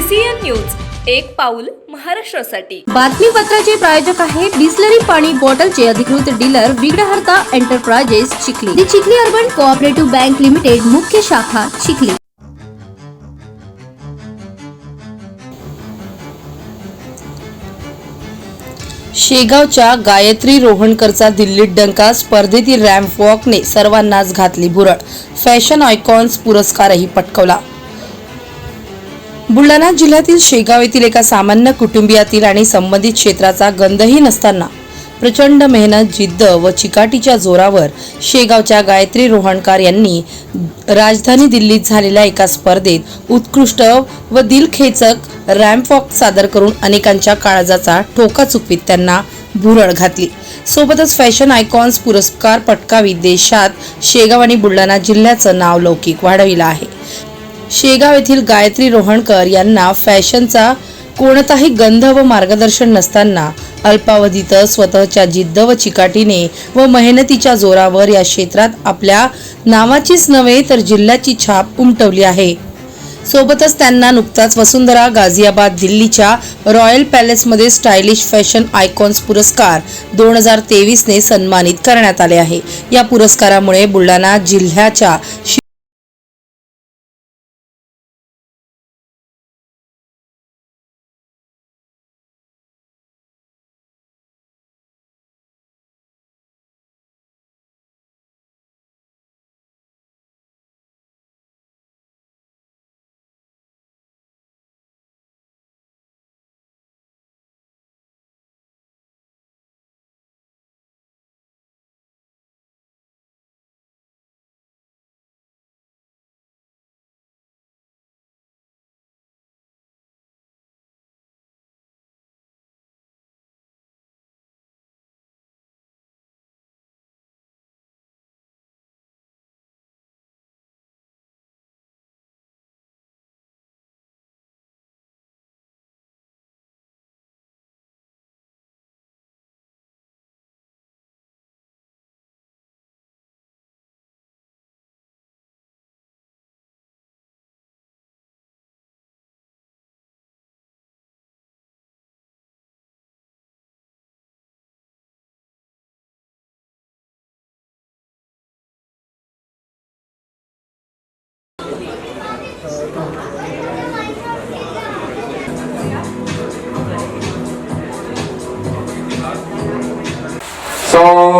News एक पाऊल महाराष्ट्रासाठी. बातमीपत्राचे प्रायोजक आहे बिस्लरी पाणी बॉटलचे अधिकृत dealer Vighnaharta enterprises Chikhli. The Chikhli urban cooperative bank limited मुख्य शाखा चिखली. शेगावच्या गायत्री रोहणकरचा दिल्लीत डंका स्पर्धेतील रॅम्प वॉकने सर्वांनाच घातली भुरळ. फॅशन आयकॉन्स पुरस्कारही पटकवला. बुलढाणा जिल्ह्यातील शेगाव येथील एका सामान्य कुटुंबियातील आणि संबंधित क्षेत्राचा गंधही नसताना प्रचंड मेहनत जिद्द व चिकाटीच्या जोरावर शेगावच्या गायत्री रोहणकार यांनी राजधानी दिल्लीत झालेल्या एका स्पर्धेत उत्कृष्ट व दिलखेचक रॅम्पॉक सादर करून अनेकांच्या काळजाचा ठोका चुकवीत त्यांना भुरळ घातली. सोबतच फॅशन आयकॉन्स पुरस्कार पटकावी देशात शेगाव आणि बुलढाणा जिल्ह्याचं नाव लौकिक वाढविलं आहे. शेगाव येथील गायत्री रोहणकर यांना फॅशनचा कोणताही गंध व मार्गदर्शन नसताना अल्पावधीतच स्वतःच्या जिद्द व चिकाटीने व मेहनतीच्या जोरावर या क्षेत्रात आपल्या नावाचीच नव्हे तर जिल्ह्याची छाप उमटवली आहे. सोबतच त्यांना नुकताच वसुंधरा गाझियाबाद दिल्लीच्या रॉयल पॅलेसमध्ये स्टायलिश फॅशन आयकॉन्स पुरस्कार दोन हजार तेवीसने सन्मानित करण्यात आले आहे. या पुरस्कारामुळे बुलढाणा जिल्ह्याच्या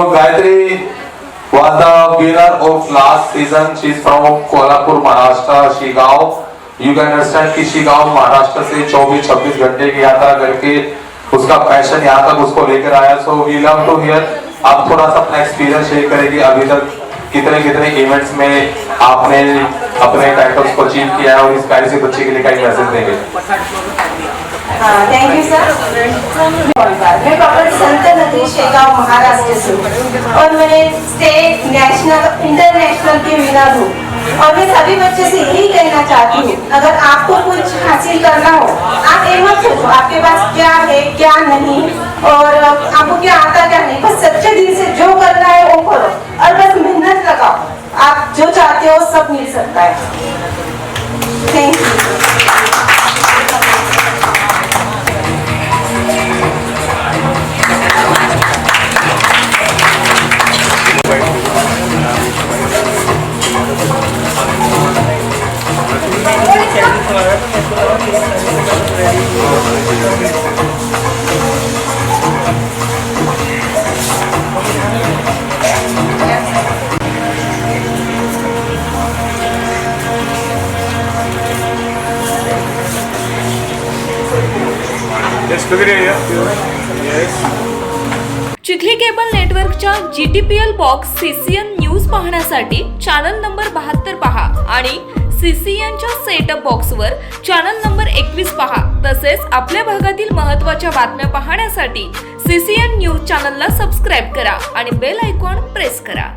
Gayatri was the winner of last season. She's from Kolhapur, Maharashtra, Shigaon. You can understand कि शिगांव महाराष्ट्र से 24-26 घंटे की यात्रा करके उसका पैशन यहाँ तक उसको लेकर आया so we love to hear आप थोड़ा सा अपना एक्सपीरियंस शेयर करेंगे अभी तक कितने कितने इवेंट्स में आपने अपने टाइटल्स को अचीव किया है और इस प्यारी सी बच्ची के लिए कई मैसेज देंगे थैंक यू सर मैं प्रॉपर संत नदी शेगांव महाराष्ट्र से हूँ और मैं स्टेट नेशनल इंटरनेशनल की विनर हूँ। और मैं सभी बच्चे से यही कहना चाहती हूँ, अगर आपको कुछ हासिल करना हो, आप ये मत सोचो, आपके पास क्या है, क्या नहीं, और आपको क्या आता, क्या नहीं। बस सच्चे दिल से जो करना है, वो करो। और बस मेहनत लगाओ। आप जो चाहते हो, सब मिल सकता है। चिखली केबल नेटवर्कच्या G T P L box CCN news पाहण्यासाठी चॅनल नंबर बहात्तर पहा आणि सीसीएनच्या सेटअप बॉक्सवर चॅनल नंबर एकवीस पहा. तसेच आपल्या भागातील महत्त्वाच्या बातम्या पाहण्यासाठी सीसीएन न्यूज चॅनलला सबस्क्राईब करा आणि बेल आयकॉन प्रेस करा.